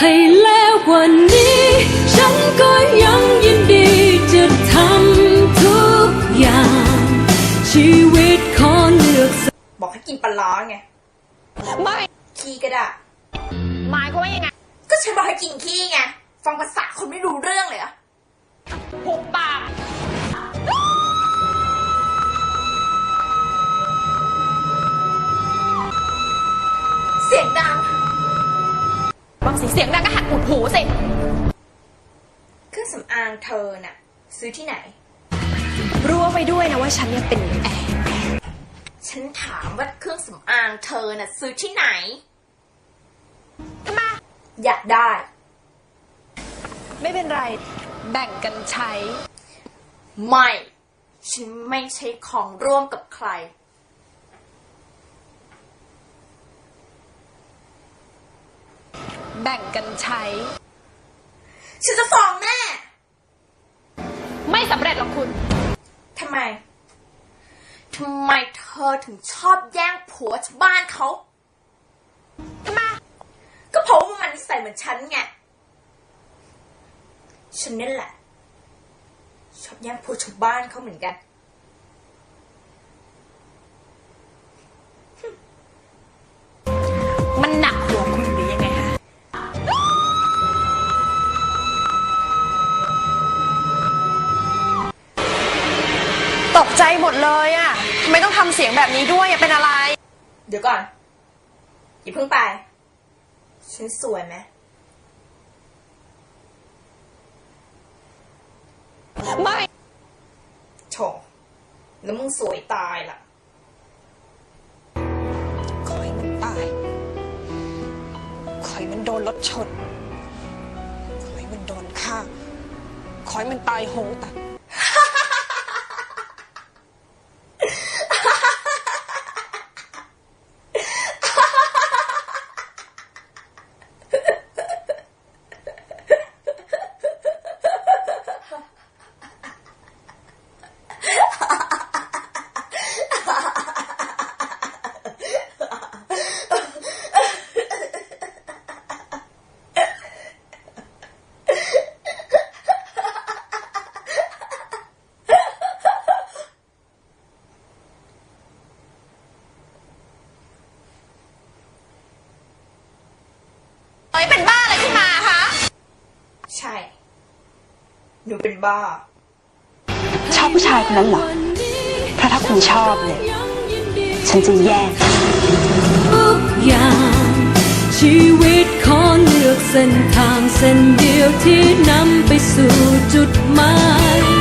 ให้แล้วกว่านี้ ฉันก็ยังยินดีจะทำทุกอย่าง ชีวิตขอเลือกสักบอกให้กินปลาร้าไง ไม่ ขี้ก็ได้หมายความว่ายังไง ก็ฉันบอกให้กินขี้ไง ฟังภาษาคนไม่รู้เรื่อง บางสีเสียงดังก็หัดอุดหูสิเครื่องสำอางเธอน่ะ ซื้อที่ไหน รู้เอาไปด้วยนะว่าฉันเนี่ยเป็นแอร์ฉันถามว่าเครื่องสำอางเธอน่ะ ซื้อที่ไหนทำไมอยากได้ ไม่เป็นไร แบ่งกันใช้ ไม่ ฉันไม่ใช่ของร่วมกับใคร แบ่งกันใช้ ฉันจะฟ้องแม่ ไม่สำเร็จหรอกคุณ ทำไม ทำไมเธอถึงชอบแย่งผัวชาวบ้านเขา ทำไม ก็เพราะว่ามันนิสัยเหมือนฉันไง ฉันนี่แหละ ชอบแย่งผัวชาวบ้านเขาเหมือนกันมัน หมดเลยอะทำไมต้องทำเสียงแบบนี้ด้วยอะเป็นอะไร เดี๋ยวก่อนอย่าเพิ่งไป ฉันสวยไหมไม่โถแล้วมึงสวยตายล่ะขอให้มันตายขอให้มันโดนรถชนขอให้มันโดนฆ่าขอให้มันตายโหงแต่เอ้ยเป็นบ้าอะไรขึ้นมาคะ ใช่ หนูเป็นบ้า ชอบผู้ชายคนนั้นเหรอ เพราะถ้าคุณชอบเนี่ย ฉันจะแย่งทุกอย่าง ชีวิตขอเลือกเส้นทางเส้นเดียวที่นำไปสู่จุดหมาย